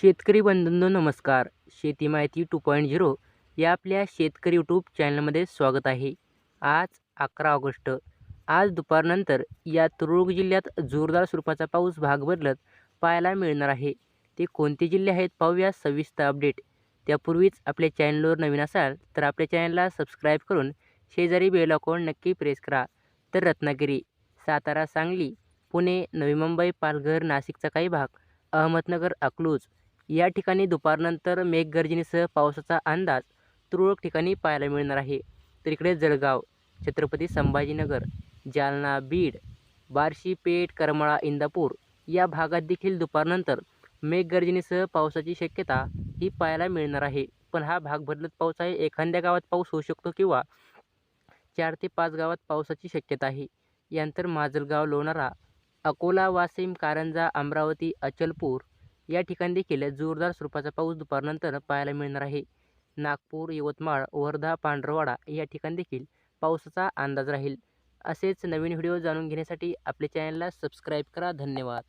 शेतकरी बंधूंनो नमस्कार. शेती माहिती टू पॉईंट झिरो या आपल्या शेतकरी यूट्यूब चॅनलमध्ये स्वागत आहे. आज अकरा ऑगस्ट. आज दुपारनंतर या तुरळक जिल्ह्यात जोरदार स्वरूपाचा पाऊस भाग बदलत पाहायला मिळणार आहे. ते कोणते जिल्हे आहेत पाहूया सविस्तर अपडेट त्यापूर्वीच आपल्या चॅनलवर नवीन असाल तर आपल्या चॅनलला सबस्क्राईब करून शेजारी बेल अकाउंट नक्की प्रेस करा. तर रत्नागिरी सातारा सांगली पुणे नवी मुंबई पालघर नाशिकचा काही भाग अहमदनगर अकलूज या ठिकाणी दुपारनंतर मेघगर्जनेसह पावसाचा अंदाज तुरळक ठिकाणी पाहायला मिळणार आहे. तर इकडे जळगाव छत्रपती संभाजीनगर जालना बीड बार्शी पेठ करमाळा इंदापूर या भागात देखील दुपारनंतर मेघगर्जनेसह पावसाची शक्यता ही पाहायला मिळणार आहे. पण हा भाग बदलत पाऊस आहे. एखाद्या गावात पाऊस होऊ शकतो किंवा चार ते पाच गावात पावसाची शक्यता आहे. यानंतर माजलगाव लोणारा अकोला वाशिम कारंजा अमरावती अचलपूर या ठिकाणी देखील जोरदार स्वरूपाचा पाऊस दुपारनंतर पाहायला मिळणार आहे. नागपूर यवतमाळ वर्धा पांढरवाडा या ठिकाणी देखील पावसाचा अंदाज राहील. असेच नवीन व्हिडिओ जाणून घेण्यासाठी आपल्या चॅनलला सबस्क्राईब करा. धन्यवाद.